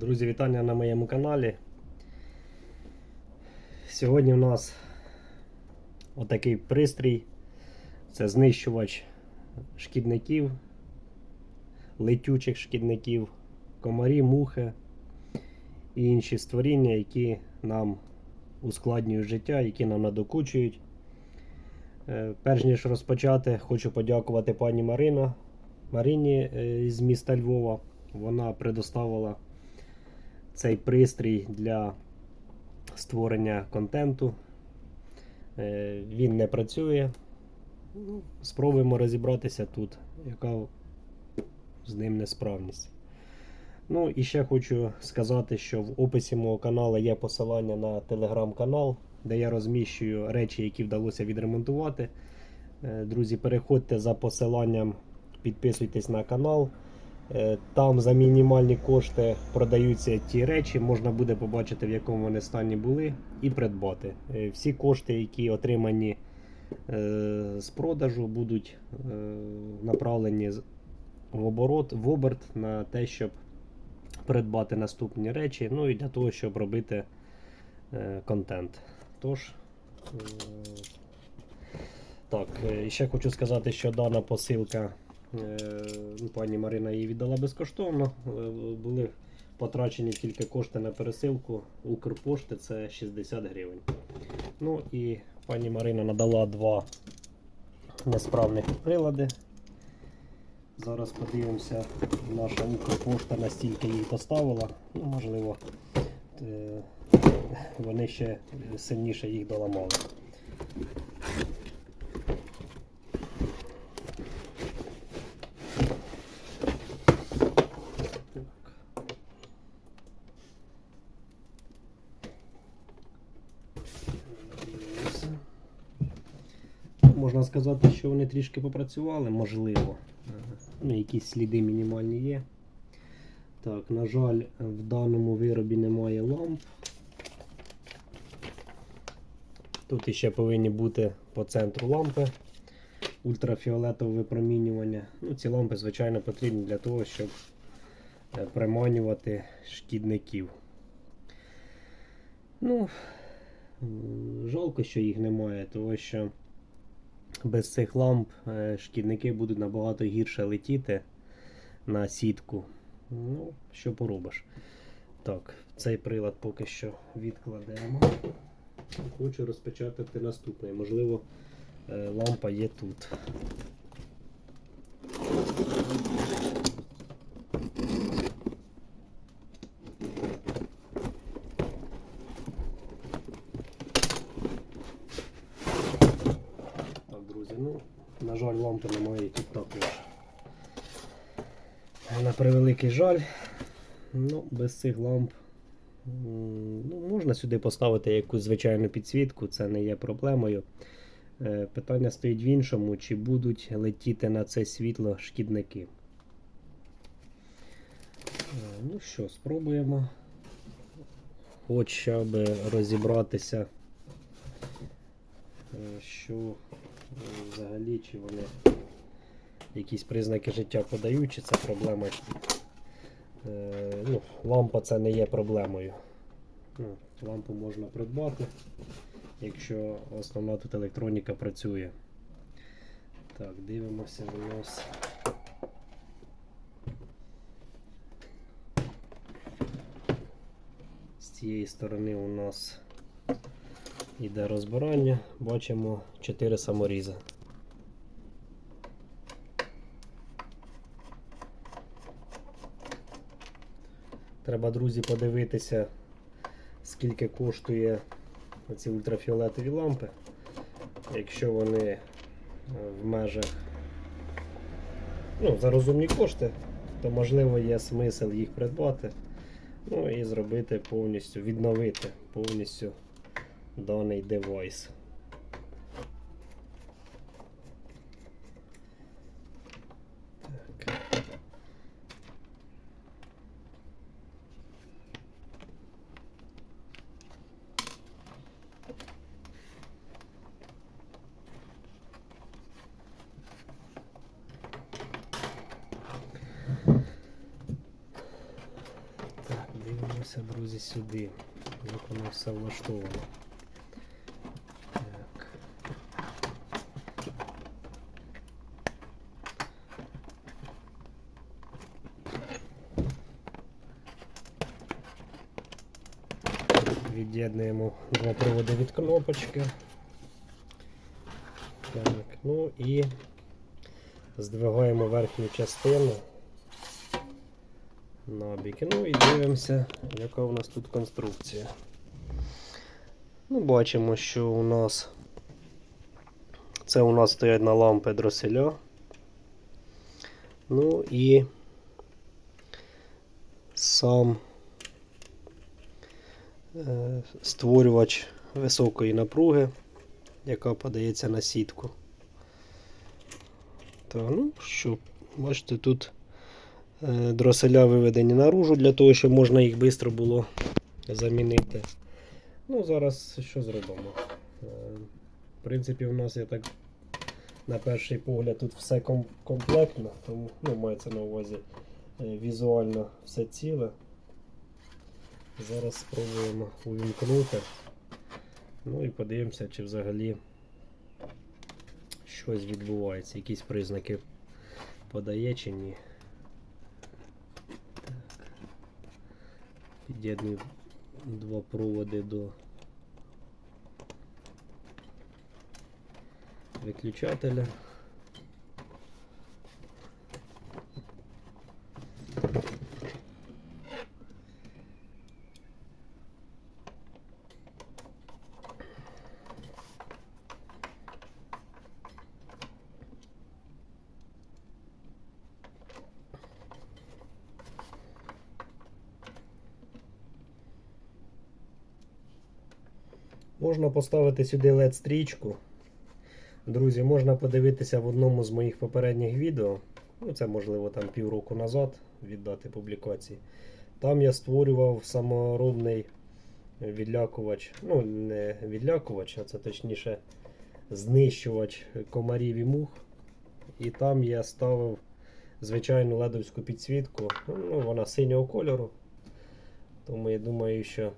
Друзі, вітання на моєму каналі. Сьогодні у нас отакий пристрій. Це знищувач шкідників, летючих шкідників, комарі, мухи і інші створіння, які нам ускладнюють життя, які нам надокучують. Е, Перш ніж розпочати, хочу подякувати пані Марина, Марині е, з міста Львова. Вона предоставила цей пристрій для створення контенту. Е, Він не працює. Ну, Спробуємо розібратися тут, яка з ним несправність. Ну і ще хочу сказати, що в описі мого каналу є посилання на телеграм-канал, де я розміщую речі, які вдалося відремонтувати. Е, Друзі, переходьте за посиланням, підписуйтесь на канал. Е, Там за мінімальні кошти продаються ті речі, можна буде побачити, в якому вони стані були, і придбати. Е, Всі кошти, які отримані е, з продажу, будуть направлені в оборот, в оберт на те, щоб придбати наступні речі, ну і для того, щоб робити контент. Тож, так, ще хочу сказати, що дана посилка. Е, ну, Пані Марина її віддала безкоштовно. Е, Були потрачені тільки кошти на пересилку Укрпошти це 60 гривень. Ну і пані Марина надала два несправних прилади. Зараз подивимося, наша Укрпошта настільки її поставила. Ну, можливо, е, вони ще сильніше їх доламали. Дивимося. Можна сказати, що вони трішки попрацювали, можливо. Ну, якісь сліди мінімальні є. Так, на жаль, в даному виробі немає ламп. Тут іще повинні бути по центру лампи ультрафіолетове випромінювання. Ну, ці лампи, звичайно, потрібні для того, щоб е, приманювати шкідників. Ну, жалко, що їх немає, тому що без цих ламп е, шкідники будуть набагато гірше летіти на сітку. Ну, що поробиш. Так, цей прилад поки що відкладемо. Хочу розпечатати наступний. Можливо, е, лампа є тут. Так, друзі, ну, жаль, лампи немає і тут також. На превеликий жаль, ну, без цих ламп ну, можна сюди поставити якусь звичайну підсвітку, це не є проблемою. Е, Питання стоїть в іншому, чи будуть летіти на це світло шкідники. Е, Ну що, спробуємо. Хоча б розібратися, е, що взагалі, чи вони якісь признаки життя подають, чи це проблема. Е, Ну, лампа це не є проблемою. Ну, лампу можна придбати, якщо основна тут електроніка працює. Так, дивимося у нас. З цієї сторони у нас йде розбирання, бачимо 4 саморізи. Треба, друзі, подивитися, скільки коштує ці ультрафіолетові лампи. Якщо вони е, в межах ну, за розумні кошти, то можливо є смисл їх придбати. Ну і зробити повністю, відновити повністю даний девайс. Так. Так, Дивимося, друзі, сюди. Як воно все влаштовано. Так. Два проводи від кнопочки. Так, ну і здвигаємо верхню частину на біки. Ну і дивимося, яка у нас тут конструкція. Ну, бачимо, що у нас це у нас стоять на лампи дроселя. Ну і сам створювач високої напруги, яка подається на сітку. Так, ну що, бачите, тут е, дроселя виведені наружу для того, щоб можна їх швидко було замінити. Ну, зараз що зробимо? Е, В принципі, у нас є так на перший погляд тут все комплектно, тому ну, мається на увазі е, візуально все ціле. Зараз спробуємо увімкнути. Ну і подивимося, чи взагалі щось відбувається, якісь признаки подає чи ні. Так. Під'єдную два проводи до виключателя. Можна поставити сюди LED стрічку. Друзі, можна подивитися в одному з моїх попередніх відео. Ну, це можливо там півроку назад віддати публікації. Там я створював саморобний відлякувач. Ну, не відлякувач, а це точніше знищувач комарів і мух. І там я ставив звичайну ледовську підсвітку. Ну, вона синього кольору. Тому я думаю, що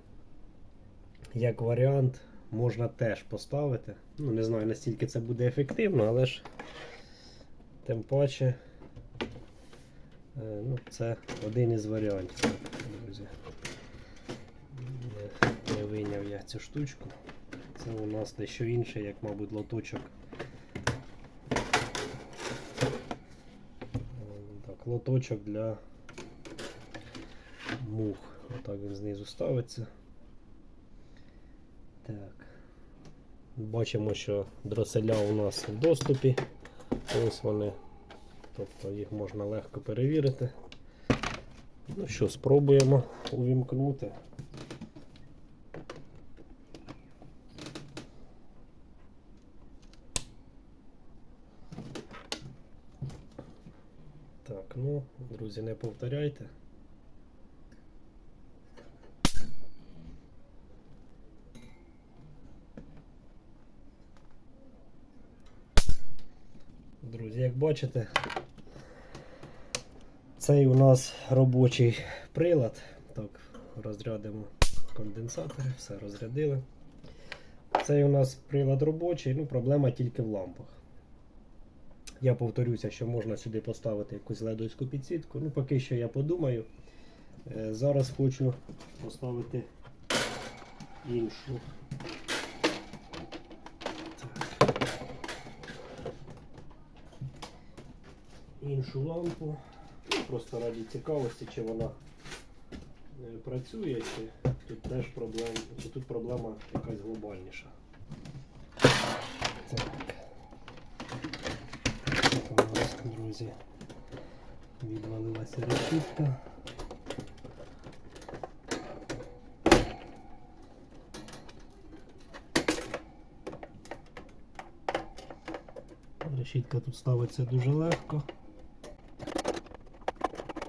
як варіант можна теж поставити. Ну, не знаю, настільки це буде ефективно, але ж тим паче е, ну, це один із варіантів, друзі. Не, не вийняв я цю штучку. Це у нас дещо інше, як, мабуть, лоточок. Так, лоточок для мух. Отак він знизу ставиться. Так. Бачимо, що дроселя у нас в доступі. Ось вони. Тобто їх можна легко перевірити. Ну що, спробуємо увімкнути. Так, ну, друзі, не повторяйте. Друзі, як бачите, цей у нас робочий прилад. Так, розрядимо конденсатори, все розрядили. Цей у нас прилад робочий, ну проблема тільки в лампах. Я повторюся, що можна сюди поставити якусь ледовську підсвітку. Ну, поки що я подумаю. Е, Зараз хочу поставити іншу. Іншу лампу. Ну, Просто раді цікавості, чи вона е, працює, чи тут теж проблема, чи тут проблема якась глобальніша. Так. У нас, друзі, відвалилася решітка. Решітка тут ставиться дуже легко.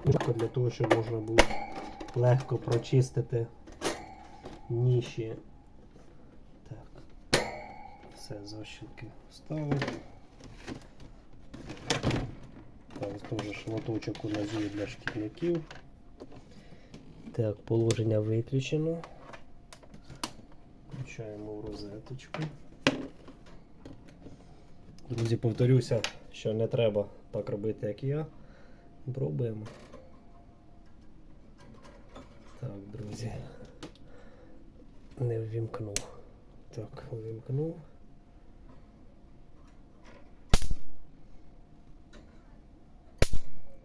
Легко для того, щоб можна було легко прочистити ніші. Так, все, защілки вставив. Так, теж шматочок у нас є для шкідників. Так, положення виключено. Включаємо в розеточку. Друзі, повторюся, що не треба так робити, як я. Пробуємо. Так, друзі. Не ввімкнув. Так, ввімкнув.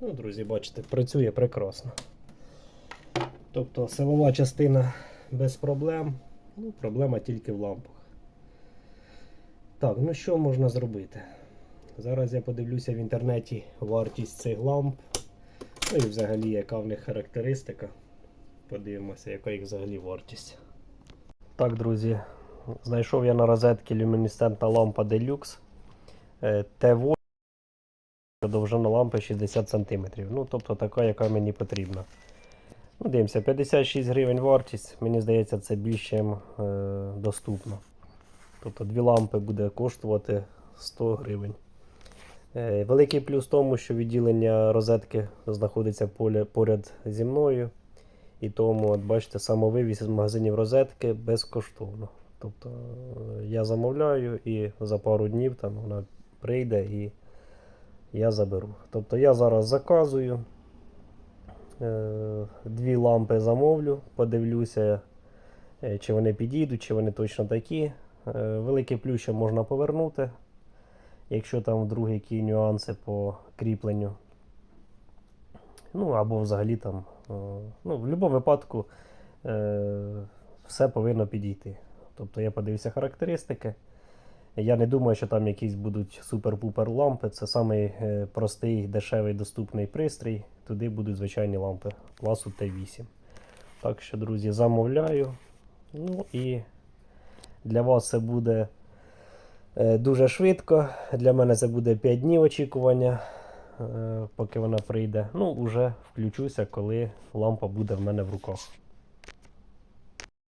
Ну, друзі, бачите, працює прекрасно. Тобто силова частина без проблем. Ну, проблема тільки в лампах. Так, ну що можна зробити? Зараз я подивлюся в інтернеті вартість цих ламп. Ну і взагалі, яка в них характеристика. Подивимося, яка їх взагалі вартість. Так, друзі, знайшов я на розетці люмінесцентна лампа Deluxe е, T8. Довжина лампи 60 см. Ну, тобто така, яка мені потрібна. Ну, дивимося, 56 гривень вартість. Мені здається, це більш е, доступно. Тобто дві лампи буде коштувати 100 гривень. Е, великий плюс в тому, що відділення розетки знаходиться поряд зі мною. І тому, от бачите, самовивіз з магазинів розетки безкоштовно. Тобто е, я замовляю і за пару днів там вона прийде і я заберу. Тобто я зараз заказую. Е, Дві лампи замовлю, подивлюся, е, чи вони підійдуть, чи вони точно такі. Е, Великий плюс ще можна повернути, якщо там вдруг які нюанси по кріпленню. Ну або взагалі там. Е, Ну, в будь-якому випадку е, все повинно підійти. Тобто я подивився характеристики. Я не думаю, що там якісь будуть супер-пупер лампи. Це самий е, простий, дешевий, доступний пристрій. Туди будуть звичайні лампи класу Т8. Так що, друзі, замовляю. Ну і для вас це буде дуже швидко. Для мене це буде 5 днів очікування, поки вона прийде. Ну, вже включуся, коли лампа буде в мене в руках.